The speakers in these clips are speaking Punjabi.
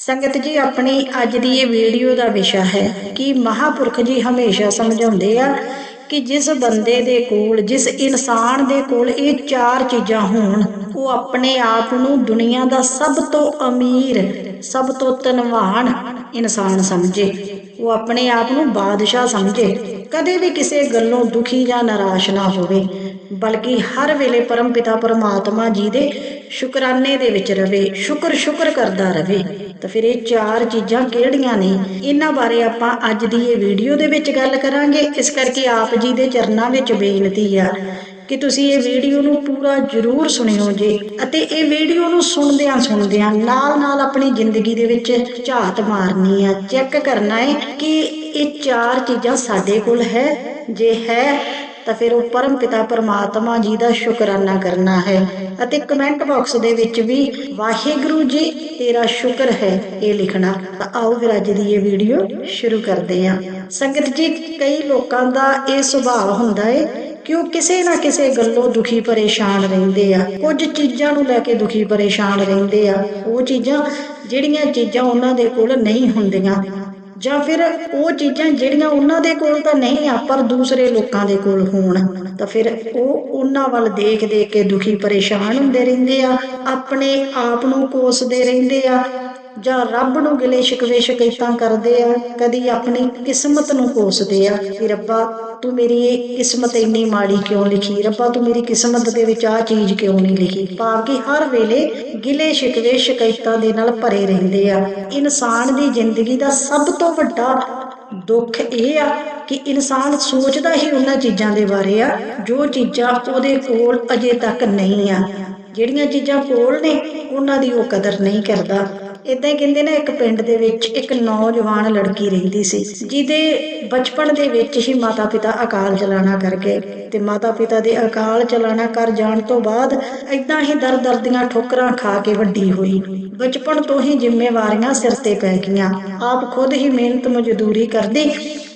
ਸੰਗਤ ਜੀ, ਆਪਣੀ ਅੱਜ ਦੀ ਇਹ ਵੀਡੀਓ ਦਾ ਵਿਸ਼ਾ ਹੈ ਕਿ ਮਹਾਪੁਰਖ ਜੀ ਹਮੇਸ਼ਾ ਸਮਝਾਉਂਦੇ ਆ ਕਿ ਜਿਸ ਬੰਦੇ ਦੇ ਕੋਲ, ਜਿਸ ਇਨਸਾਨ ਦੇ ਕੋਲ ਇਹ ਚਾਰ ਚੀਜ਼ਾਂ ਹੋਣ ਉਹ ਆਪਣੇ ਆਪ ਨੂੰ ਦੁਨੀਆ ਦਾ ਸਭ ਤੋਂ ਅਮੀਰ, ਸਭ ਤੋਂ ਧਨਵਾਨ ਇਨਸਾਨ ਸਮਝੇ। ਉਹ ਆਪਣੇ ਆਪ ਨੂੰ ਬਾਦਸ਼ਾਹ ਸਮਝੇ। ਕਦੇ ਵੀ ਕਿਸੇ ਗੱਲੋਂ ਦੁਖੀ ਜਾਂ ਨਿਰਾਸ਼ ਨਾ ਹੋਵੇ, ਬਲਕਿ ਹਰ ਵੇਲੇ ਪਰਮਪਿਤਾ ਪਰਮਾਤਮਾ ਜੀ ਦੇ ਸ਼ੁਕਰਾਨੇ ਦੇ ਵਿੱਚ ਰਵੇ, ਸ਼ੁਕਰ ਸ਼ੁਕਰ ਕਰਦਾ ਰਵੇ। ਤਾਂ ਫਿਰ ਇਹ ਚਾਰ ਚੀਜ਼ਾਂ ਕਿਹੜੀਆਂ ਨੇ? ਇਹਨਾਂ ਬਾਰੇ ਆਪਾਂ ਅੱਜ ਦੀ ਇਹ ਵੀਡੀਓ ਦੇ ਵਿੱਚ ਗੱਲ ਕਰਾਂਗੇ। ਇਸ ਕਰਕੇ ਆਪ ਜੀ ਦੇ ਚਰਨਾਂ ਵਿੱਚ ਬੇਨਤੀ ਆ ਕਿ ਤੁਸੀਂ ਇਹ ਵੀਡੀਓ ਨੂੰ ਪੂਰਾ ਜ਼ਰੂਰ ਸੁਣਿਓ ਜੇ ਅਤੇ ਇਹ ਵੀਡੀਓ ਨੂੰ ਸੁਣਦਿਆਂ ਸੁਣਦਿਆਂ ਨਾਲ ਨਾਲ ਆਪਣੀ ਜ਼ਿੰਦਗੀ ਦੇ ਵਿੱਚ ਝਾਤ ਮਾਰਨੀ ਆ। ਚੈੱਕ ਕਰਨਾ ਹੈ ਕਿ ਇਹ ਚਾਰ ਚੀਜ਼ਾਂ ਸਾਡੇ ਕੋਲ ਹੈ। ਜੇ ਹੈ, ਤਾਂ ਫਿਰ ਉਹ ਪਰਮ ਪਿਤਾ ਪਰਮਾਤਮਾ ਜੀ ਦਾ ਸ਼ੁਕਰਾਨਾ ਕਰਨਾ ਹੈ ਅਤੇ ਕਮੈਂਟ ਬਾਕਸ ਦੇ ਵਿੱਚ ਵੀ, ਵਾਹਿਗੁਰੂ ਜੀ, ਤੇਰਾ ਸ਼ੁਕਰ ਹੈ ਇਹ ਲਿਖਣਾ। ਤਾਂ ਆਓ ਫਿਰ ਅੱਜ ਦੀ ਇਹ ਵੀਡੀਓ ਸ਼ੁਰੂ ਕਰਦੇ ਹਾਂ ਸੰਗਤ ਜੀ, ਕਈ ਲੋਕਾਂ ਦਾ ਇਹ ਸੁਭਾਅ ਹੁੰਦਾ ਹੈ ਕਿ ਉਹ ਕਿਸੇ ਨਾ ਕਿਸੇ ਗੱਲੋਂ ਦੁਖੀ ਪਰੇਸ਼ਾਨ ਰਹਿੰਦੇ ਆ? ਕੁਝ ਚੀਜ਼ਾਂ ਨੂੰ ਲੈ ਕੇ ਦੁਖੀ ਪਰੇਸ਼ਾਨ ਰਹਿੰਦੇ ਆ। ਉਹ ਚੀਜ਼ਾਂ ਜਿਹੜੀਆਂ ਚੀਜ਼ਾਂ ਉਹਨਾਂ ਦੇ ਕੋਲ ਨਹੀਂ ਹੁੰਦੀਆਂ। ਜਾਂ ਫਿਰ ਉਹ ਚੀਜ਼ਾਂ ਜਿਹੜੀਆਂ ਉਹਨਾਂ ਦੇ ਕੋਲ ਤਾਂ ਨਹੀਂ ਆ, ਪਰ ਦੂਸਰੇ ਲੋਕਾਂ ਦੇ ਕੋਲ ਹੋਣ। ਤਾਂ ਫਿਰ ਉਹ ਉਹਨਾਂ ਵੱਲ ਦੇਖ ਦੇਖ ਕੇ ਦੁਖੀ ਪਰੇਸ਼ਾਨ ਹੁੰਦੇ ਰਹਿੰਦੇ ਆ। ਆਪਣੇ ਆਪ ਨੂੰ ਕੋਸਦੇ ਰਹਿੰਦੇ ਆ। ਜਾਂ ਰੱਬ ਨੂੰ ਗਿਲੇ ਸ਼ਿਕਵੇ ਸ਼ਿਕਾਇਤਾਂ ਕਰਦੇ ਆ, ਕਦੀ ਆਪਣੀ ਕਿਸਮਤ ਨੂੰ ਕੋਸਦੇ ਆ ਕਿ ਰੱਬਾ ਤੂੰ ਮੇਰੀ ਇਹ ਕਿਸਮਤ ਇੰਨੀ ਮਾੜੀ ਕਿਉਂ ਲਿਖੀ? ਰੱਬਾ ਤੂੰ ਮੇਰੀ ਕਿਸਮਤ ਦੇ ਵਿੱਚ ਆ ਚੀਜ਼ ਕਿਉਂ ਨਹੀਂ ਲਿਖੀ? ਭਾਵ ਕਿ ਹਰ ਵੇਲੇ ਗਿਲੇ ਸ਼ਿਕਵੇ ਸ਼ਿਕਾਇਤਾਂ ਦੇ ਨਾਲ ਭਰੇ ਰਹਿੰਦੇ ਆ। ਇਨਸਾਨ ਦੀ ਜ਼ਿੰਦਗੀ ਦਾ ਸਭ ਤੋਂ ਵੱਡਾ ਦੁੱਖ ਇਹ ਆ ਕਿ ਇਨਸਾਨ ਸੋਚਦਾ ਹੀ ਉਹਨਾਂ ਚੀਜ਼ਾਂ ਦੇ ਬਾਰੇ ਆ, ਜੋ ਚੀਜ਼ਾਂ ਉਹਦੇ ਕੋਲ ਅਜੇ ਤੱਕ ਨਹੀਂ ਆ। ਜਿਹੜੀਆਂ ਚੀਜ਼ਾਂ ਕੋਲ ਨੇ, ਉਹਨਾਂ ਦੀ ਉਹ ਕਦਰ ਨਹੀਂ ਕਰਦਾ। ਇਦਾਂ ਹੀ ਕਹਿੰਦੇ ਨਾ ਇੱਕ ਪਿੰਡ ਦੇ ਵਿੱਚ ਇੱਕ ਨੌਜਵਾਨ ਲੜਕੀ ਰਹਿੰਦੀ ਸੀ, ਜਿਹਦੇ ਬਚਪਨ ਦੇ ਵਿੱਚ ਹੀ ਮਾਤਾ ਪਿਤਾ ਅਕਾਲ ਚਲਾਣਾ ਕਰ ਗਏ ਤੇ ਮਾਤਾ ਪਿਤਾ ਦੇ ਅਕਾਲ ਚਲਾਣਾ ਕਰ ਜਾਣ ਤੋਂ ਬਾਅਦ ਇਦਾਂ ਹੀ ਦਰ ਦਰ ਦੀਆਂ ਠੋਕਰਾਂ ਖਾ ਕੇ ਵੱਡੀ ਹੋਈ। ਬਚਪਨ ਤੋਂ ਹੀ ਜ਼ਿੰਮੇਵਾਰੀਆਂ ਸਿਰ ਤੇ ਪੈ ਗਈਆਂ। ਆਪ ਖੁਦ ਹੀ ਮਿਹਨਤ ਮਜ਼ਦੂਰੀ ਕਰਦੀ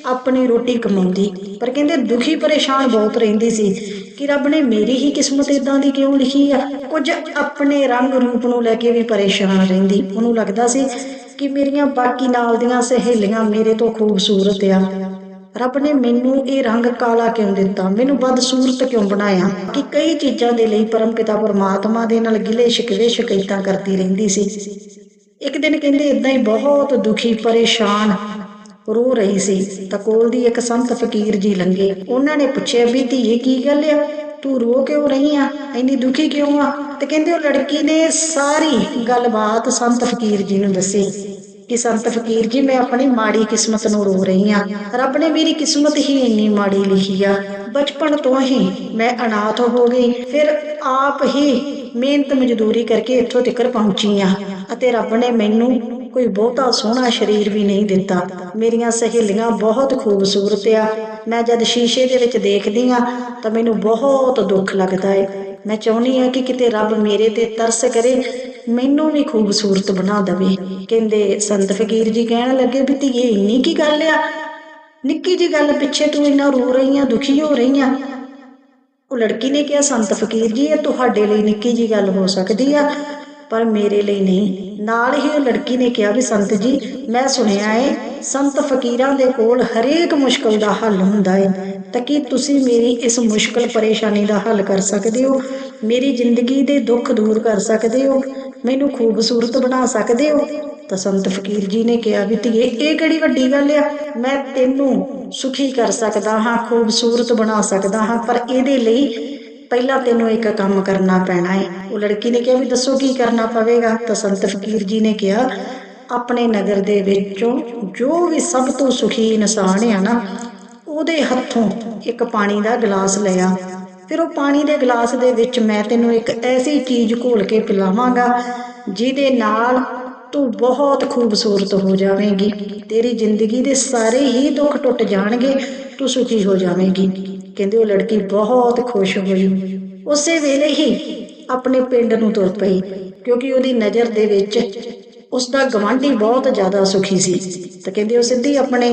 ਆਪਣੀ ਰੋਟੀ ਕਮਾਉਂਦੀ। ਪਰ ਕਹਿੰਦੇ ਦੁਖੀ ਪਰੇਸ਼ਾਨ ਬਹੁਤ ਰਹਿੰਦੀ ਸੀ ਕਿ ਰੱਬ ਨੇ ਮੇਰੀ ਹੀ ਕਿਸਮਤ ਇਦਾਂ ਦੀ ਕਿਉਂ ਲਿਖੀ ਆ? ਕੁਝ ਆਪਣੇ ਰੰਗ ਰੂਪ ਨੂੰ ਲੈ ਕੇ ਵੀ ਪਰੇਸ਼ਾਨ ਰਹਿੰਦੀ। ਉਹਨੂੰ ਲੱਗਦਾ ਸੀ ਕਿ ਮੇਰੀਆਂ ਬਾਕੀ ਨਾਲ ਦੀਆਂ ਸਹੇਲੀਆਂ ਮੇਰੇ ਤੋਂ ਖੂਬਸੂਰਤ ਆ। ਰੱਬ ਨੇ ਮੈਨੂੰ ਇਹ ਰੰਗ ਕਾਲਾ ਕਿਉਂ ਦਿੱਤਾ? ਮੈਨੂੰ ਬਦਸੂਰਤ ਕਿਉਂ ਬਣਾਇਆ? ਕਿ ਕਈ ਚੀਜ਼ਾਂ ਦੇ ਲਈ ਪਰਮਪਿਤਾ ਪਰਮਾਤਮਾ ਦੇ ਨਾਲ ਗਿਲੇ ਸ਼ਿਕਵੇ ਸ਼ਿਕਾਇਤਾਂ ਕਰਦੀ ਰਹਿੰਦੀ ਸੀ। ਇੱਕ ਦਿਨ ਕਹਿੰਦੇ ਇਦਾਂ ਹੀ ਬਹੁਤ ਦੁਖੀ, ਪਰੇਸ਼ਾਨ ਰੋ ਰਹੀ ਸੀ। ਤਾਂ ਕੋਲ ਦੀ ਇੱਕ ਸੰਤ ਫਕੀਰ ਜੀ ਲੰਗੇ ਉਹਨਾਂ ਨੇ ਪੁੱਛਿਆ, ਵੀ ਧੀਏ, ਕੀ ਗੱਲ ਆ? ਤੂੰ ਰੋ ਕਿਉਂ ਰਹੀ ਆ? ਇੰਨੀ ਦੁਖੀ ਕਿਉਂ ਆ? ਤੇ ਕਹਿੰਦੇ, ਉਹ ਲੜਕੀ ਨੇ ਸਾਰੀ ਗੱਲਬਾਤ ਸੰਤ ਫਕੀਰ ਜੀ ਨੂੰ ਦੱਸੀ ਕਿ ਸੰਤ ਫਕੀਰ ਜੀ, ਮੈਂ ਆਪਣੀ ਮਾੜੀ ਕਿਸਮਤ ਨੂੰ ਰੋ ਰਹੀ ਆ। ਰੱਬ ਨੇ ਮੇਰੀ ਕਿਸਮਤ ਹੀ ਇੰਨੀ ਮਾੜੀ ਲਿਖੀ ਆ। ਬਚਪਨ ਤੋਂ ਹੀ ਮੈਂ ਅਨਾਥ ਹੋ ਗਈ। ਫਿਰ ਆਪ ਹੀ ਮਿਹਨਤ ਮਜ਼ਦੂਰੀ ਕਰਕੇ ਇੱਥੋਂ ਤੱਕ ਪਹੁੰਚੀ ਆ। ਅਤੇ ਰੱਬ ਨੇ ਮੈਨੂੰ ਕੋਈ ਬਹੁਤਾ ਸੋਹਣਾ ਸਰੀਰ ਵੀ ਨਹੀਂ ਦਿੱਤਾ। ਮੇਰੀਆਂ ਸਹੇਲੀਆਂ ਬਹੁਤ ਖੂਬਸੂਰਤ ਆ। ਮੈਂ ਜਦ ਸ਼ੀਸ਼ੇ ਦੇ ਵਿੱਚ ਦੇਖਦੀ ਆ, ਤਾਂ ਮੈਨੂੰ ਬਹੁਤ ਦੁੱਖ ਲੱਗਦਾ ਏ। ਮੈਂ ਚਾਹੁੰਦੀ ਆ ਕਿ ਕਿਤੇ ਰੱਬ ਮੇਰੇ ਤੇ ਤਰਸ ਕਰੇ, ਮੈਨੂੰ ਵੀ ਖੂਬਸੂਰਤ ਬਣਾ ਦਵੇ। ਕਹਿੰਦੇ, ਸੰਤ ਫਕੀਰ ਜੀ ਕਹਿਣ ਲੱਗੇ ਵੀ ਧੀਏ, ਇੰਨੀ ਕੀ ਗੱਲ ਆ? ਨਿੱਕੀ ਜੀ ਗੱਲ ਪਿੱਛੇ ਤੂੰ ਇੰਨਾ ਰੋ ਰਹੀ ਆ ਦੁਖੀ ਹੋ ਰਹੀ ਆ ਉਹ ਲੜਕੀ ਨੇ ਕਿਹਾ, ਸੰਤ ਫਕੀਰ ਜੀ, ਇਹ ਤੁਹਾਡੇ ਲਈ ਨਿੱਕੀ ਜੀ ਗੱਲ ਹੋ ਸਕਦੀ ਆ। ਪਰ ਮੇਰੇ ਲਈ ਨਹੀਂ। ਨਾਲ ਹੀ ਉਹ ਲੜਕੀ ਨੇ ਕਿਹਾ ਵੀ, ਸੰਤ ਜੀ, ਮੈਂ ਸੁਣਿਆ ਏ, ਸੰਤ ਫਕੀਰਾਂ ਦੇ ਕੋਲ ਹਰੇਕ ਮੁਸ਼ਕਲ ਦਾ ਹੱਲ ਹੁੰਦਾ ਏ। ਤਾਂ ਕੀ ਤੁਸੀਂ ਮੇਰੀ ਇਸ ਮੁਸ਼ਕਲ ਪਰੇਸ਼ਾਨੀ ਦਾ ਹੱਲ ਕਰ ਸਕਦੇ ਹੋ? ਮੇਰੀ ਜ਼ਿੰਦਗੀ ਦੇ ਦੁੱਖ ਦੂਰ ਕਰ ਸਕਦੇ ਹੋ? ਮੈਨੂੰ ਖੂਬਸੂਰਤ ਬਣਾ ਸਕਦੇ ਹੋ? ਤਾਂ ਸੰਤ ਫਕੀਰ ਜੀ ਨੇ ਕਿਹਾ ਵੀ, ਧੀਏ, ਇਹ ਕਿਹੜੀ ਵੱਡੀ ਗੱਲ ਆ? ਮੈਂ ਤੈਨੂੰ ਸੁਖੀ ਕਰ ਸਕਦਾ ਹਾਂ, ਖੂਬਸੂਰਤ ਬਣਾ ਸਕਦਾ ਹਾਂ, ਪਰ ਇਹਦੇ ਲਈ ਪਹਿਲਾਂ ਤੈਨੂੰ ਇੱਕ ਕੰਮ ਕਰਨਾ ਪੈਣਾ ਹੈ ਉਹ ਲੜਕੀ ਨੇ ਕਿਹਾ ਵੀ ਦੱਸੋ ਕੀ ਕਰਨਾ ਪਵੇਗਾ? ਤਾਂ ਸੰਤ ਫਕੀਰ ਜੀ ਨੇ ਕਿਹਾ, ਆਪਣੇ ਨਗਰ ਦੇ ਵਿੱਚੋਂ ਜੋ ਵੀ ਸਭ ਤੋਂ ਸੁਖੀ ਇਨਸਾਨ ਹੈ ਨਾ, ਉਹਦੇ ਹੱਥੋਂ ਇੱਕ ਪਾਣੀ ਦਾ ਗਲਾਸ ਲਿਆ ਫਿਰ ਉਹ ਪਾਣੀ ਦੇ ਗਲਾਸ ਦੇ ਵਿੱਚ ਮੈਂ ਤੈਨੂੰ ਇੱਕ ਐਸੀ ਚੀਜ਼ ਘੋਲ ਕੇ ਪਿਲਾਵਾਂਗਾ, ਜਿਹਦੇ ਨਾਲ ਤੂੰ ਬਹੁਤ ਖੂਬਸੂਰਤ ਹੋ ਜਾਵੇਂਗੀ। ਤੇਰੀ ਜ਼ਿੰਦਗੀ ਦੇ ਸਾਰੇ ਹੀ ਦੁੱਖ ਟੁੱਟ ਜਾਣਗੇ। ਤੂੰ ਸੁਖੀ ਹੋ ਜਾਵੇਂਗੀ। ਕਹਿੰਦੇ ਉਹ ਲੜਕੀ ਬਹੁਤ ਖੁਸ਼ ਹੋਈ। ਉਸੇ ਵੇਲੇ ਹੀ ਆਪਣੇ ਪਿੰਡ ਨੂੰ ਤੁਰ ਪਈ। ਕਿਉਂਕਿ ਉਹਦੀ ਨਜ਼ਰ ਦੇ ਵਿੱਚ ਉਸ ਦਾ ਗਵਾਂਢੀ ਬਹੁਤ ਜ਼ਿਆਦਾ ਸੁਖੀ ਸੀ। ਤਾਂ ਕਹਿੰਦੇ ਉਹ ਸਿੱਧੀ ਆਪਣੇ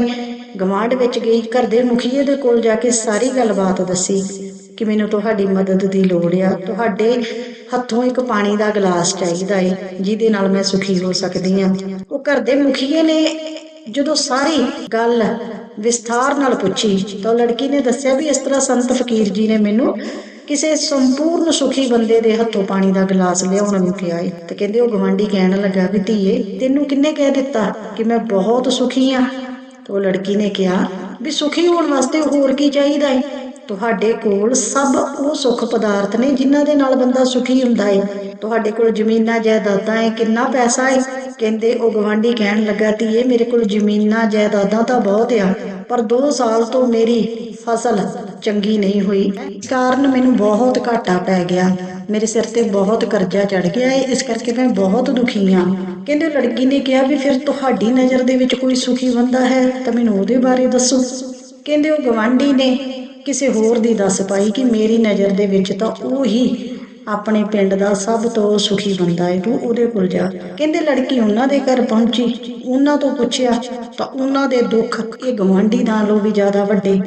ਗਵਾਂਢ ਵਿੱਚ ਗਈ। ਘਰ ਦੇ ਮੁਖੀਏ ਦੇ ਕੋਲ ਜਾ ਕੇ ਸਾਰੀ ਗੱਲਬਾਤ ਦੱਸੀ। ਕਿ ਮੈਨੂੰ ਤੁਹਾਡੀ ਮਦਦ ਦੀ ਲੋੜ ਆ। ਤੁਹਾਡੇ ਹੱਥੋਂ ਇੱਕ ਪਾਣੀ ਦਾ ਗਲਾਸ ਚਾਹੀਦਾ ਏ, ਜਿਹਦੇ ਨਾਲ ਮੈਂ ਸੁਖੀ ਹੋ ਸਕਦੀ ਆ। ਉਹ ਘਰ ਦੇ ਮੁਖੀਏ ਨੇ ਜਦੋਂ ਸਾਰੀ ਗੱਲ ਵਿਸਥਾਰ ਨਾਲ ਪੁੱਛੀ, ਤਾਂ ਲੜਕੀ ਨੇ ਦੱਸਿਆ ਵੀ ਇਸ ਤਰ੍ਹਾਂ ਸੰਤ ਫਕੀਰ ਜੀ ਨੇ ਮੈਨੂੰ ਕਿਸੇ ਸੰਪੂਰਨ ਸੁਖੀ ਬੰਦੇ ਦੇ ਹੱਥੋਂ ਪਾਣੀ ਦਾ ਗਲਾਸ ਲਿਆਉਣ ਨੂੰ ਕਿਹਾ ਏ। ਤੇ ਕਹਿੰਦੇ ਉਹ ਗਵਾਂਢੀ ਕਹਿਣ ਲੱਗਾ ਵੀ ਧੀਏ, ਤੈਨੂੰ ਕਿੰਨੇ ਕਹਿ ਦਿੱਤਾ ਕਿ ਮੈਂ ਬਹੁਤ ਸੁਖੀ ਆ? ਤਾਂ ਉਹ ਲੜਕੀ ਨੇ ਕਿਹਾ ਵੀ ਸੁਖੀ ਹੋਣ ਵਾਸਤੇ ਹੋਰ ਕੀ ਚਾਹੀਦਾ ਏ? ਤੁਹਾਡੇ ਕੋਲ ਸਭ ਉਹ ਸੁੱਖ ਪਦਾਰਥ ਨੇ ਜਿਨ੍ਹਾਂ ਦੇ ਨਾਲ ਬੰਦਾ ਸੁਖੀ ਹੁੰਦਾ ਏ। ਤੁਹਾਡੇ ਕੋਲ ਜ਼ਮੀਨਾਂ ਜਾਇਦਾਦਾਂ ਏ, ਕਿੰਨਾ ਪੈਸਾ ਏ। ਕਹਿੰਦੇ, ਉਹ ਗਵਾਂਢੀ ਕਹਿਣ ਲੱਗਾ, ਧੀਏ, ਮੇਰੇ ਕੋਲ ਜ਼ਮੀਨਾਂ, ਜਾਇਦਾਦਾਂ ਤਾਂ ਬਹੁਤ ਆ, ਪਰ 2 ਸਾਲ ਤੋਂ ਮੇਰੀ ਫਸਲ ਚੰਗੀ ਨਹੀਂ ਹੋਈ। ਇਸ ਕਾਰਨ ਮੈਨੂੰ ਬਹੁਤ ਘਾਟਾ ਪੈ ਗਿਆ। ਮੇਰੇ ਸਿਰ ਤੇ ਬਹੁਤ ਕਰਜ਼ਾ ਚੜ ਗਿਆ ਏ, ਇਸ ਕਰਕੇ ਮੈਂ ਬਹੁਤ ਦੁਖੀ ਆ। ਕਹਿੰਦੇ ਉਹ ਲੜਕੀ ਨੇ ਕਿਹਾ ਵੀ ਫਿਰ ਤੁਹਾਡੀ ਨਜ਼ਰ ਦੇ ਵਿੱਚ ਕੋਈ ਸੁਖੀ ਬੰਦਾ ਹੈ? ਤਾਂ ਮੈਨੂੰ ਉਹਦੇ ਬਾਰੇ ਦੱਸੋ। ਕਹਿੰਦੇ, ਉਹ ਗਵਾਂਢੀ ਨੇ ਕਿਸੇ ਹੋਰ ਦੀ ਦੱਸ ਪਾਈ ਕਿ ਮੇਰੀ ਨਜ਼ਰ ਦੇ ਵਿੱਚ ਤਾਂ ਉਹ ਹੀ ਆਪਣੇ ਪਿੰਡ ਦਾ ਸਭ ਤੋਂ ਸੁਖੀ ਬੰਦਾ ਹੈ ਤੂੰ ਉਹਦੇ ਕੋਲ ਜਾ। ਕਹਿੰਦੇ ਲੜਕੀ ਉਹਨਾਂ ਦੇ ਘਰ ਪਹੁੰਚੀ, ਉਹਨਾਂ ਤੋਂ ਪੁੱਛਿਆ, ਤਾਂ ਉਹਨਾਂ ਦੇ ਦੁੱਖ ਇਹ ਗਵਾਂਢੀ ਨਾਲੋਂ ਵੀ ਜ਼ਿਆਦਾ ਵੱਡੇ।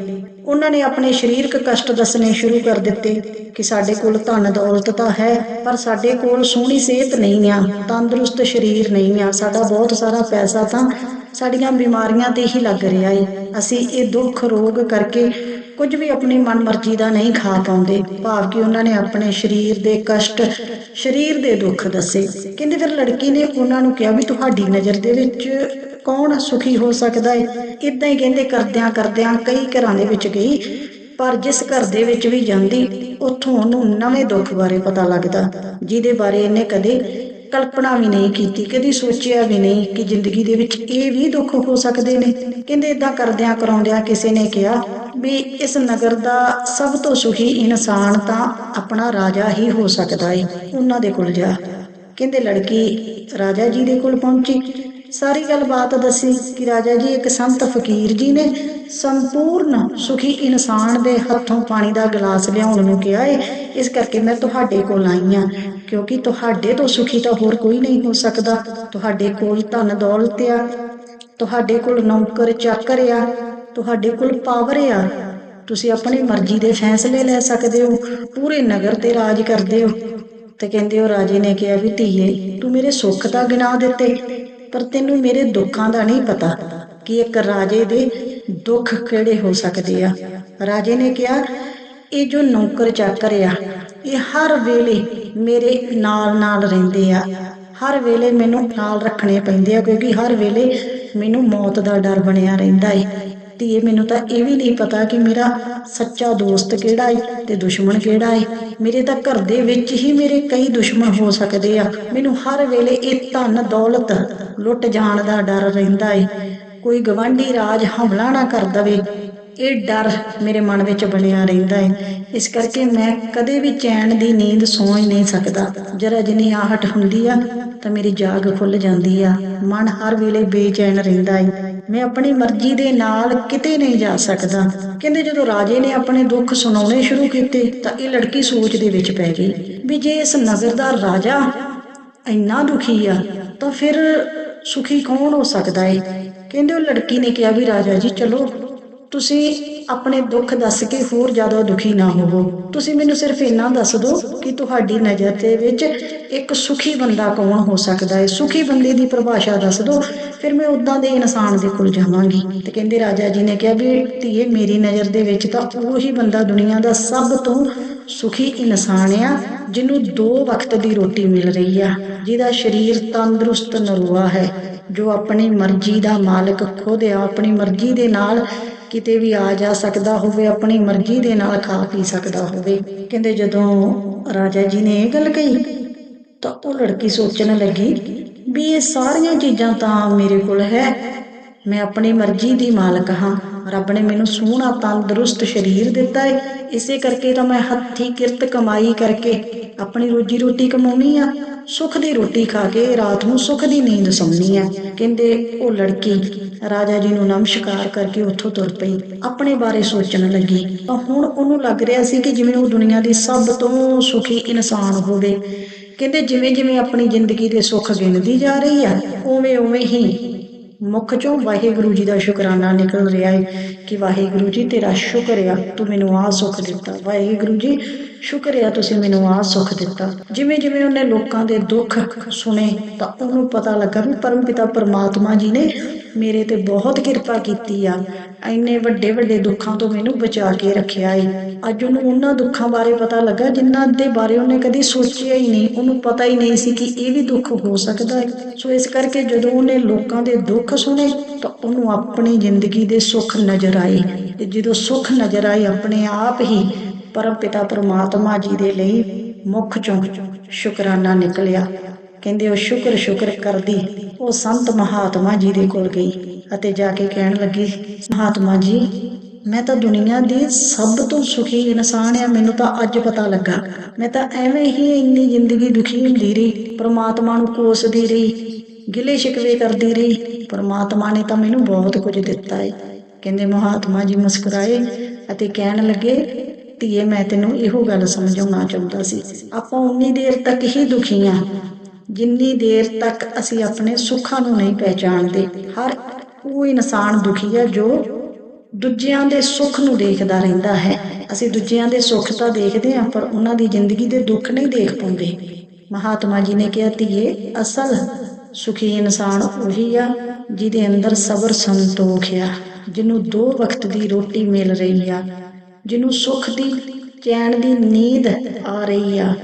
ਉਹਨਾਂ ਨੇ ਆਪਣੇ ਸਰੀਰਕ ਕਸ਼ਟ ਦੱਸਣੇ ਸ਼ੁਰੂ ਕਰ ਦਿੱਤੇ ਕਿ ਸਾਡੇ ਕੋਲ ਧਨ ਦੌਲਤ ਤਾਂ ਹੈ, ਪਰ ਸਾਡੇ ਕੋਲ ਸੋਹਣੀ ਸਿਹਤ ਨਹੀਂ ਆ, ਤੰਦਰੁਸਤ ਸਰੀਰ ਨਹੀਂ ਆ, ਸਾਡਾ ਬਹੁਤ ਸਾਰਾ ਪੈਸਾ ਤਾਂ ਸਾਡੀਆਂ ਬਿਮਾਰੀਆਂ ਤੇ ਹੀ ਲੱਗ ਰਿਹਾ ਏ। ਅਸੀਂ ਇਹ ਦੁੱਖ ਰੋਗ ਕਰਕੇ ਕੁਝ ਵੀ ਆਪਣੀ ਮਨਮਰਜ਼ੀ ਦਾ ਨਹੀਂ ਖਾ ਪਾਉਂਦੇ, ਭਾਵ ਕਿ ਉਹਨਾਂ ਨੇ ਆਪਣੇ ਸਰੀਰ ਦੇ ਕਸ਼ਟ, ਸਰੀਰ ਦੇ ਦੁੱਖ ਦੱਸੇ। ਕਹਿੰਦੇ ਫਿਰ ਲੜਕੀ ਨੇ ਉਹਨਾਂ ਨੂੰ ਕਿਹਾ ਵੀ ਤੁਹਾਡੀ ਨਜ਼ਰ ਦੇ ਵਿੱਚ ਕੌਣ ਸੁਖੀ ਹੋ ਸਕਦਾ ਹੈ ਇਦਾਂ ਹੀ ਕਹਿੰਦੇ ਕਰਦਿਆਂ ਕਰਦਿਆਂ ਕਈ ਘਰਾਂ ਦੇ ਵਿੱਚ ਗਈ, ਪਰ ਜਿਸ ਘਰ ਦੇ ਵਿੱਚ ਵੀ ਜਾਂਦੀ, ਉੱਥੋਂ ਉਹਨੂੰ ਨਵੇਂ ਦੁੱਖ ਬਾਰੇ ਪਤਾ ਲੱਗਦਾ, ਜਿਹਦੇ ਬਾਰੇ ਇਹਨੇ ਕਦੇ ਕਲਪਨਾ ਵੀ ਨਹੀਂ ਕੀਤੀ, ਕਦੀ ਸੋਚਿਆ ਵੀ ਨਹੀਂ ਕਿ ਜ਼ਿੰਦਗੀ ਦੇ ਵਿੱਚ ਇਹ ਵੀ ਦੁੱਖ ਹੋ ਸਕਦੇ ਨੇ। ਕਹਿੰਦੇ ਇਦਾਂ ਕਰਦਿਆਂ ਕਰਾਉਂਦਿਆਂ ਕਿਸੇ ਨੇ ਕਿਹਾ ਵੀ ਇਸ ਨਗਰ ਦਾ ਸਭ ਤੋਂ ਸੁਖੀ ਇਨਸਾਨ ਤਾਂ ਆਪਣਾ ਰਾਜਾ ਹੀ ਹੋ ਸਕਦਾ ਏ, ਉਹਨਾਂ ਦੇ ਕੋਲ ਜਾ। ਕਹਿੰਦੇ ਲੜਕੀ ਰਾਜਾ ਜੀ ਦੇ ਕੋਲ ਪਹੁੰਚੀ। ਸਾਰੀ ਗੱਲ ਬਾਤ ਦੱਸੀ ਕਿ ਰਾਜਾ ਜੀ ਇੱਕ ਸੰਤ ਫਕੀਰ ਜੀ ਨੇ ਸੰਪੂਰਨ ਸੁਖੀ ਇਨਸਾਨ ਦੇ ਹੱਥੋਂ ਪਾਣੀ ਦਾ ਗਲਾਸ ਲਿਆਉਣ ਨੂੰ ਕਿਹਾ ਏ। ਇਸ ਕਰਕੇ ਮੈਂ ਤੁਹਾਡੇ ਕੋਲ ਆਈ ਹਾਂ ਕਿਉਂਕਿ ਤੁਹਾਡੇ ਤੋਂ ਸੁਖੀ ਤਾਂ ਹੋਰ ਕੋਈ ਨਹੀਂ ਹੋ ਸਕਦਾ। ਤੁਹਾਡੇ ਕੋਲ ਧਨ ਦੌਲਤ ਆ, ਤੁਹਾਡੇ ਕੋਲ ਨੌਕਰ ਚਾਕਰ ਆ, ਤੁਹਾਡੇ ਕੋਲ ਪਾਵਰ ਆ। ਤੁਸੀਂ ਆਪਣੀ ਮਰਜ਼ੀ ਦੇ ਫੈਸਲੇ ਲੈ ਸਕਦੇ ਹੋ, ਪੂਰੇ ਨਗਰ ਤੇ ਰਾਜ ਕਰਦੇ ਹੋ। ਤੇ ਕਹਿੰਦੇ ਉਹ ਰਾਜੇ ਨੇ ਕਿਹਾ ਵੀ ਧੀਏ, ਤੂੰ ਮੇਰੇ ਸੁੱਖ ਤਾਂ ਗਿਣਾ ਦਿੱਤੇ, ਪਰ ਤੈਨੂੰ ਮੇਰੇ ਦੁੱਖਾਂ ਦਾ ਨਹੀਂ ਪਤਾ ਕਿ ਇੱਕ ਰਾਜੇ ਦੇ ਦੁੱਖ ਕਿਹੜੇ ਹੋ ਸਕਦੇ ਆ। ਰਾਜੇ ਨੇ ਕਿਹਾ, ਇਹ ਜੋ ਨੌਕਰ ਚਾਕਰ ਆ ਇਹ ਹਰ ਵੇਲੇ ਮੇਰੇ ਨਾਲ ਨਾਲ ਰਹਿੰਦੇ ਆ। ਹਰ ਵੇਲੇ ਮੈਨੂੰ ਨਾਲ ਰੱਖਣੇ ਪੈਂਦੇ ਆ ਕਿਉਂਕਿ ਹਰ ਵੇਲੇ ਮੈਨੂੰ ਮੌਤ ਦਾ ਡਰ ਬਣਿਆ ਰਹਿੰਦਾ ਏ। ਧੀਏ, ਮੈਨੂੰ ਤਾਂ ਇਹ ਵੀ ਨਹੀਂ ਪਤਾ ਕਿ ਮੇਰਾ ਸੱਚਾ ਦੋਸਤ ਕਿਹੜਾ ਏ ਤੇ ਦੁਸ਼ਮਣ ਕਿਹੜਾ ਏ। ਮੇਰੇ ਤਾਂ ਘਰ ਦੇ ਵਿੱਚ ਹੀ ਮੇਰੇ ਕਈ ਦੁਸ਼ਮਣ ਹੋ ਸਕਦੇ ਆ। ਮੈਨੂੰ ਹਰ ਵੇਲੇ ਇਹ ਧਨ ਦੌਲਤ ਲੁੱਟ ਜਾਣ ਦਾ ਡਰ ਰਹਿੰਦਾ ਏ। ਕੋਈ ਗਵਾਂਢੀ ਰਾਜ ਹਮਲਾ ਨਾ ਕਰ ਦਵੇ। ਇਹ ਡਰ ਮੇਰੇ ਮਨ ਵਿੱਚ ਬਣਿਆ ਰਹਿੰਦਾ ਹੈ। ਇਸ ਕਰਕੇ ਮੈਂ ਕਦੇ ਵੀ ਚੈਨ ਦੀ ਨੀਂਦ ਸੌਂ ਹੀ ਨਹੀਂ ਸਕਦਾ। ਜਰਾ ਜਿੰਨੀ ਆਹਟ ਹੁੰਦੀ ਆ, ਤਾਂ ਮੇਰੀ ਜਾਗ ਖੁੱਲ ਜਾਂਦੀ ਆ। ਮਨ ਹਰ ਵੇਲੇ ਬੇਚੈਨ ਰਹਿੰਦਾ ਹੈ। ਮੈਂ ਆਪਣੀ ਮਰਜ਼ੀ ਦੇ ਨਾਲ ਕਿਤੇ ਨਹੀਂ ਜਾ ਸਕਦਾ। ਕਹਿੰਦੇ ਜਦੋਂ ਰਾਜੇ ਨੇ ਆਪਣੇ ਦੁੱਖ ਸੁਣਾਉਣੇ ਸ਼ੁਰੂ ਕੀਤੇ, ਤਾਂ ਇਹ ਲੜਕੀ ਸੋਚ ਦੇ ਵਿੱਚ ਪੈ ਗਈ ਵੀ ਜੇ ਇਸ ਨਗਰ ਦਾ ਰਾਜਾ ਇੰਨਾ ਦੁਖੀ ਆ, ਤਾਂ ਫਿਰ ਸੁਖੀ ਕੌਣ ਹੋ ਸਕਦਾ ਏ? ਕਹਿੰਦੇ ਉਹ ਲੜਕੀ ਨੇ ਕਿਹਾ ਵੀ ਰਾਜਾ ਜੀ, ਚਲੋ ਤੁਸੀਂ ਆਪਣੇ ਦੁੱਖ ਦੱਸ ਕੇ ਹੋਰ ਜ਼ਿਆਦਾ ਦੁਖੀ ਨਾ ਹੋਵੋ। ਤੁਸੀਂ ਮੈਨੂੰ ਸਿਰਫ ਇੰਨਾ ਦੱਸ ਦਿਓ ਕਿ ਤੁਹਾਡੀ ਨਜ਼ਰ ਦੇ ਵਿੱਚ ਇੱਕ ਸੁਖੀ ਬੰਦਾ ਕੌਣ ਹੋ ਸਕਦਾ ਹੈ? ਸੁਖੀ ਬੰਦੇ ਦੀ ਪਰਿਭਾਸ਼ਾ ਦੱਸ ਦਿਓ, ਫਿਰ ਮੈਂ ਉਦਾਂ ਦੇ ਇਨਸਾਨ ਦੇ ਕੋਲ ਜਾਵਾਂਗੀ। ਤੇ ਕਹਿੰਦੇ ਰਾਜਾ ਜੀ ਨੇ ਕਿਹਾ, ਵੀ ਧੀਏ, ਮੇਰੀ ਨਜ਼ਰ ਦੇ ਵਿੱਚ ਤਾਂ ਉਹੀ ਬੰਦਾ ਦੁਨੀਆ ਦਾ ਸਭ ਤੋਂ ਸੁਖੀ ਇਨਸਾਨ ਆ, ਜਿਹਨੂੰ ਦੋ ਵਕਤ ਦੀ ਰੋਟੀ ਮਿਲ ਰਹੀ ਆ, ਜਿਹਦਾ ਸਰੀਰ ਤੰਦਰੁਸਤ ਨਰੂਆ ਹੈ, ਜੋ ਆਪਣੀ ਮਰਜ਼ੀ ਦਾ ਮਾਲਕ ਖੁਦ ਆ, ਆਪਣੀ ਮਰਜ਼ੀ ਦੇ ਨਾਲ ਕਿਤੇ ਵੀ ਆ ਜਾ ਸਕਦਾ ਹੋਵੇ, ਆਪਣੀ ਮਰਜ਼ੀ ਦੇ ਨਾਲ ਖਾ ਪੀ ਸਕਦਾ ਹੋਵੇ। ਕਹਿੰਦੇ ਜਦੋਂ ਰਾਜਾ ਜੀ ਨੇ ਇਹ ਗੱਲ ਕਹੀ, ਤਾਂ ਉਹ ਲੜਕੀ ਸੋਚਣ ਲੱਗੀ ਵੀ ਇਹ ਸਾਰੀਆਂ ਚੀਜ਼ਾਂ ਤਾਂ ਮੇਰੇ ਕੋਲ ਹੈ। ਮੈਂ ਆਪਣੀ ਮਰਜ਼ੀ ਦੀ ਮਾਲਕ ਹਾਂ। ਰੱਬ ਨੇ ਮੈਨੂੰ ਸੋਹਣਾ, ਤੰਦਰੁਸਤ ਸਰੀਰ ਦਿੱਤਾ ਹੈ ਇਸੇ ਕਰਕੇ ਤਾਂ ਮੈਂ ਹੱਥੀ ਕਿਰਤ ਕਮਾਈ ਕਰਕੇ ਆਪਣੀ ਰੋਜੀ ਰੋਟੀ ਕਮਾਉਣੀ ਆ। ਸੁੱਖ ਦੀ ਰੋਟੀ ਖਾ ਕੇ ਰਾਤ ਨੂੰ ਸੁੱਖ ਦੀ ਨੀਂਦ ਸੌਣੀ ਆ। ਕਹਿੰਦੇ ਉਹ ਲੜਕੀ, ਰਾਜਾ ਜੀ ਨੂੰ ਨਮਸਕਾਰ ਕਰਕੇ ਉੱਥੋਂ ਤੁਰ ਪਈ। ਆਪਣੇ ਬਾਰੇ ਸੋਚਣ ਲੱਗੀ। ਤਾਂ ਹੁਣ ਉਹਨੂੰ ਲੱਗ ਰਿਹਾ ਸੀ ਕਿ ਜਿਵੇਂ ਉਹ ਦੁਨੀਆ ਦੀ ਸਭ ਤੋਂ ਸੁਖੀ ਇਨਸਾਨ ਹੋਵੇ। ਕਹਿੰਦੇ ਜਿਵੇਂ ਜਿਵੇਂ ਆਪਣੀ ਜ਼ਿੰਦਗੀ ਦੇ ਸੁੱਖ ਗਿਣਦੀ ਜਾ ਰਹੀ ਆ ਉਵੇਂ ਉਵੇਂ ਹੀ ਮੁੱਖ ਚੋਂ ਵਾਹਿਗੁਰੂ ਜੀ ਦਾ ਸ਼ੁਕਰਾਨਾ ਨਿਕਲ ਰਿਹਾ ਹੈ ਕਿ ਵਾਹਿਗੁਰੂ ਜੀ ਤੇਰਾ ਸ਼ੁਕਰ ਆ, ਤੂੰ ਮੈਨੂੰ ਆਹ ਸੁੱਖ ਦਿੱਤਾ। ਵਾਹਿਗੁਰੂ ਜੀ, ਸ਼ੁਕਰ ਆ ਤੁਸੀਂ ਮੈਨੂੰ ਆਹ ਸੁੱਖ ਦਿੱਤਾ। ਜਿਵੇਂ ਜਿਵੇਂ ਉਹਨੇ ਲੋਕਾਂ ਦੇ ਦੁੱਖ ਸੁਣੇ ਤਾਂ ਉਹਨੂੰ ਪਤਾ ਲੱਗਾ ਵੀ ਪਰਮ ਪਿਤਾ ਪਰਮਾਤਮਾ ਜੀ ਨੇ ਮੇਰੇ ਤੇ ਬਹੁਤ ਕਿਰਪਾ ਕੀਤੀ ਆ। ਇੰਨੇ ਵੱਡੇ ਵੱਡੇ ਦੁੱਖਾਂ ਤੋਂ ਮੈਨੂੰ ਬਚਾ ਕੇ ਰੱਖਿਆ ਏ। ਅੱਜ ਉਹਨੂੰ ਉਹਨਾਂ ਦੁੱਖਾਂ ਬਾਰੇ ਪਤਾ ਲੱਗਾ ਜਿਨ੍ਹਾਂ ਦੇ ਬਾਰੇ ਉਹਨੇ ਕਦੀ ਸੋਚਿਆ ਹੀ ਨਹੀਂ। ਉਹਨੂੰ ਪਤਾ ਹੀ ਨਹੀਂ ਸੀ ਕਿ ਇਹ ਵੀ ਦੁੱਖ ਹੋ ਸਕਦਾ ਹੈ ਸੋ ਇਸ ਕਰਕੇ ਜਦੋਂ ਉਹਨੇ ਲੋਕਾਂ ਦੇ ਦੁੱਖ ਸੁਣੇ ਤਾਂ ਉਹਨੂੰ ਆਪਣੀ ਜ਼ਿੰਦਗੀ ਦੇ ਸੁੱਖ ਨਜ਼ਰ ਆਏ। ਤੇ ਜਦੋਂ ਸੁੱਖ ਨਜ਼ਰ ਆਏ ਆਪਣੇ ਆਪ ਹੀ, ਪਰਮ ਪਿਤਾ ਪਰਮਾਤਮਾ ਜੀ ਦੇ ਲਈ ਮੁੱਖ ਚੋਂ ਸ਼ੁਕਰਾਨਾ ਨਿਕਲਿਆ। ਕਹਿੰਦੇ ਉਹ ਸ਼ੁਕਰ ਸ਼ੁਕਰ ਕਰਦੀ। ਉਹ ਸੰਤ ਮਹਾਤਮਾ ਜੀ ਦੇ ਕੋਲ ਗਈ ਅਤੇ ਜਾ ਕੇ ਕਹਿਣ ਲੱਗੀ, ਮਹਾਤਮਾ ਜੀ, ਮੈਂ ਤਾਂ ਦੁਨੀਆ ਦੀ ਸਭ ਤੋਂ ਸੁਖੀ ਇਨਸਾਨ ਆ ਮੈਨੂੰ ਤਾਂ ਅੱਜ ਪਤਾ ਲੱਗਾ। ਮੈਂ ਤਾਂ ਐਵੇਂ ਹੀ ਇੰਨੀ ਜ਼ਿੰਦਗੀ ਦੁਖੀ ਹੁੰਦੀ ਰਹੀ, ਪ੍ਰਮਾਤਮਾ ਨੂੰ ਕੋਸਦੀ ਰਹੀ, ਗਿਲੇ ਸ਼ਿਕਵੇ ਕਰਦੀ ਰਹੀ। ਪ੍ਰਮਾਤਮਾ ਨੇ ਤਾਂ ਮੈਨੂੰ ਬਹੁਤ ਕੁਝ ਦਿੱਤਾ ਹੈ ਕਹਿੰਦੇ ਮਹਾਤਮਾ ਜੀ ਮੁਸਕਰਾਏ ਅਤੇ ਕਹਿਣ ਲੱਗੇ, ਧੀਏ, ਮੈਂ ਤੈਨੂੰ ਇਹੋ ਗੱਲ ਸਮਝਾਉਣਾ ਚਾਹੁੰਦਾ ਸੀ। ਆਪਾਂ ਉਨੀ ਦੇਰ ਤੱਕ ਹੀ ਦੁਖੀ ਆ। ਜਿੰਨੀ ਦੇਰ ਤੱਕ ਅਸੀਂ ਆਪਣੇ ਸੁੱਖਾਂ ਨੂੰ ਨਹੀਂ ਪਹਿਚਾਣਦੇ, ਹਰ ਉਹ ਇਨਸਾਨ ਦੁਖੀ ਹੈ ਜੋ ਦੂਜਿਆਂ ਦੇ ਸੁੱਖ ਨੂੰ ਦੇਖਦਾ ਰਹਿੰਦਾ ਹੈ। ਅਸੀਂ ਦੂਜਿਆਂ ਦੇ ਸੁੱਖ ਤਾਂ ਦੇਖਦੇ ਹਾਂ, ਪਰ ਉਹਨਾਂ ਦੀ ਜ਼ਿੰਦਗੀ ਦੇ ਦੁੱਖ ਨਹੀਂ ਦੇਖ ਪਾਉਂਦੇ। ਮਹਾਤਮਾ ਜੀ ਨੇ ਕਿਹਾ, ਧੀਏ, ਅਸਲ ਸੁਖੀ ਇਨਸਾਨ ਉਹੀ ਆ ਜਿਹਦੇ ਅੰਦਰ ਸਬਰ ਸੰਤੋਖ ਆ, ਜਿਹਨੂੰ ਦੋ ਵਕਤ ਦੀ ਰੋਟੀ ਮਿਲ ਰਹੀ ਆ, ਜਿਹਨੂੰ ਸੁੱਖ ਦੀ, ਚੈਨ ਦੀ ਨੀਂਦ ਆ ਰਹੀ ਆ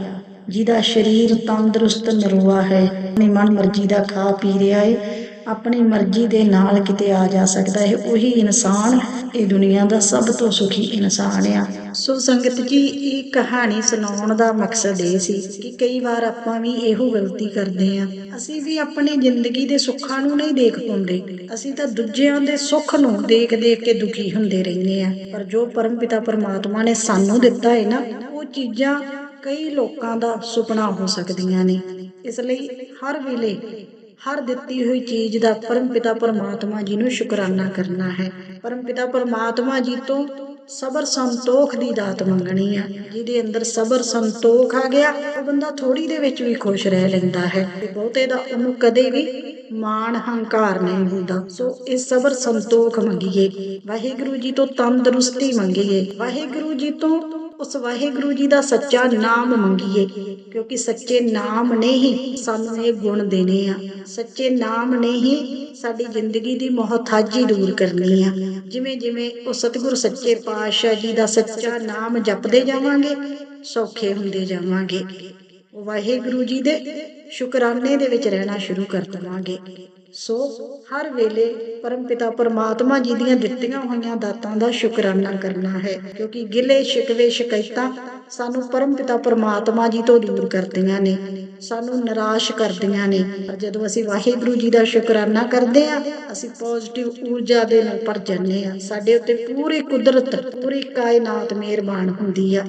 ਜਿਹਦਾ ਸਰੀਰ ਤੰਦਰੁਸਤ ਨਰੋਆ ਹੈ, ਆਪਣੀ ਮਨ ਮਰਜ਼ੀ ਦਾ ਖਾ ਪੀ ਰਿਹਾ ਹੈ ਆਪਣੀ ਮਰਜ਼ੀ ਦੇ ਨਾਲ ਕਿਤੇ ਆ ਜਾ ਸਕਦਾ ਹੈ ਉਹੀ ਇਨਸਾਨ ਇਹ ਦੁਨੀਆ ਦਾ ਸਭ ਤੋਂ ਸੁਖੀ ਇਨਸਾਨ ਆ। ਸੋ ਸੰਗਤ ਜੀ, ਇਹ ਕਹਾਣੀ ਸੁਣਾਉਣ ਦਾ ਮਕਸਦ ਇਹ ਸੀ ਕਿ ਕਈ ਵਾਰ ਆਪਾਂ ਵੀ ਇਹੋ ਗਲਤੀ ਕਰਦੇ ਆ। ਅਸੀਂ ਵੀ ਆਪਣੀ ਜ਼ਿੰਦਗੀ ਦੇ ਸੁੱਖਾਂ ਨੂੰ ਨਹੀਂ ਦੇਖ ਪਾਉਂਦੇ। ਅਸੀਂ ਤਾਂ ਦੂਜਿਆਂ ਦੇ ਸੁੱਖ ਨੂੰ ਦੇਖ ਦੇਖ ਕੇ ਦੁਖੀ ਹੁੰਦੇ ਰਹਿੰਦੇ ਆ। ਪਰ ਜੋ ਪਰਮਪਿਤਾ ਪਰਮਾਤਮਾ ਨੇ ਸਾਨੂੰ ਦਿੱਤਾ ਹੈ ਨਾ, ਉਹ ਚੀਜ਼ਾਂ ਕਈ ਲੋਕਾਂ ਦਾ ਸੁਪਨਾ ਹੋ ਸਕਦੀਆਂ ਨੇ। ਇਸ ਲਈ ਹਰ ਵੇਲੇ ਹਰ ਦਿੱਤੀ ਹੋਈ ਚੀਜ਼ ਦਾ ਪਰਮਪਿਤਾ ਪਰਮਾਤਮਾ ਜੀ ਨੂੰ ਸ਼ੁਕਰਾਨਾ ਕਰਨਾ ਹੈ। ਪਰਮਪਿਤਾ ਪਰਮਾਤਮਾ ਜੀ ਤੋਂ ਸਬਰ ਸੰਤੋਖ ਦੀ ਦਾਤ ਮੰਗਣੀ ਆ। ਜਿਹਦੇ ਅੰਦਰ ਸਬਰ ਸੰਤੋਖ ਆ ਗਿਆ, ਉਹ ਬੰਦਾ ਥੋੜੀ ਦੇ ਵਿੱਚ ਵੀ ਖੁਸ਼ ਰਹਿ ਲੈਂਦਾ ਹੈ ਬਹੁਤੇ ਦਾ ਉਹਨੂੰ ਕਦੇ ਵੀ ਮਾਣ ਹੰਕਾਰ ਨਹੀਂ ਹੁੰਦਾ। ਸੋ ਇਹ ਸਬਰ ਸੰਤੋਖ ਮੰਗੀਏ। ਵਾਹਿਗੁਰੂ ਜੀ ਤੋਂ ਤੰਦਰੁਸਤੀ ਮੰਗੀਏ। ਵਾਹਿਗੁਰੂ ਜੀ ਤੋਂ ਉਸ ਵਾਹਿਗੁਰੂ ਜੀ ਦਾ ਸੱਚਾ ਨਾਮ ਮੰਗੀਏ, ਕਿਉਂਕਿ ਸੱਚੇ ਨਾਮ ਨੇ ਹੀ ਸਾਨੂੰ ਇਹ ਗੁਣ ਦੇਣੇ ਆ। ਸੱਚੇ ਨਾਮ ਨੇ ਹੀ ਸਾਡੀ ਜ਼ਿੰਦਗੀ ਦੀ ਮੁਹਤਾਜੀ ਦੂਰ ਕਰਨੀ ਆ। ਜਿਵੇਂ ਜਿਵੇਂ ਉਹ ਸਤਿਗੁਰ ਸੱਚੇ ਪਾਤਸ਼ਾਹ ਜੀ ਦਾ ਸੱਚਾ ਨਾਮ ਜਪਦੇ ਜਾਵਾਂਗੇ, ਸੌਖੇ ਹੁੰਦੇ ਜਾਵਾਂਗੇ। ਵਾਹਿਗੁਰੂ ਜੀ ਦੇ ਸ਼ੁਕਰਾਨੇ ਦੇ ਵਿੱਚ ਰਹਿਣਾ ਸ਼ੁਰੂ ਕਰ ਦਵਾਂਗੇ। ਸੋ ਹਰ ਵੇਲੇ ਪਰਮਪਿਤਾ ਪਰਮਾਤਮਾ ਜੀ ਦੀਆਂ ਦਿੱਤੀਆਂ ਹੋਈਆਂ ਦਾਤਾਂ ਦਾ ਸ਼ੁਕਰਾਨਾ ਕਰਨਾ ਹੈ, ਕਿਉਂਕਿ ਗਿਲੇ ਸ਼ਿਕਵੇ ਸ਼ਿਕਾਇਤਾਂ ਸਾਨੂੰ ਪਰਮਪਿਤਾ ਪਰਮਾਤਮਾ ਜੀ ਤੋਂ ਦੂਰ ਕਰਦੀਆਂ ਨੇ, ਸਾਨੂੰ ਨਿਰਾਸ਼ ਕਰਦੀਆਂ ਨੇ। ਪਰ ਜਦੋਂ ਅਸੀਂ ਵਾਹਿਗੁਰੂ ਜੀ ਦਾ ਸ਼ੁਕਰਾਨਾ ਕਰਦੇ ਆ ਅਸੀਂ ਪੋਜ਼ਿਟਿਵ ਊਰਜਾ ਦੇ ਨਾਲ ਭਰ ਜਾਂਦੇ ਆ ਸਾਡੇ ਉੱਤੇ ਪੂਰੀ ਕੁਦਰਤ, ਪੂਰੀ ਕਾਇਨਾਤ ਮਿਹਰਬਾਨ ਹੁੰਦੀ ਆ।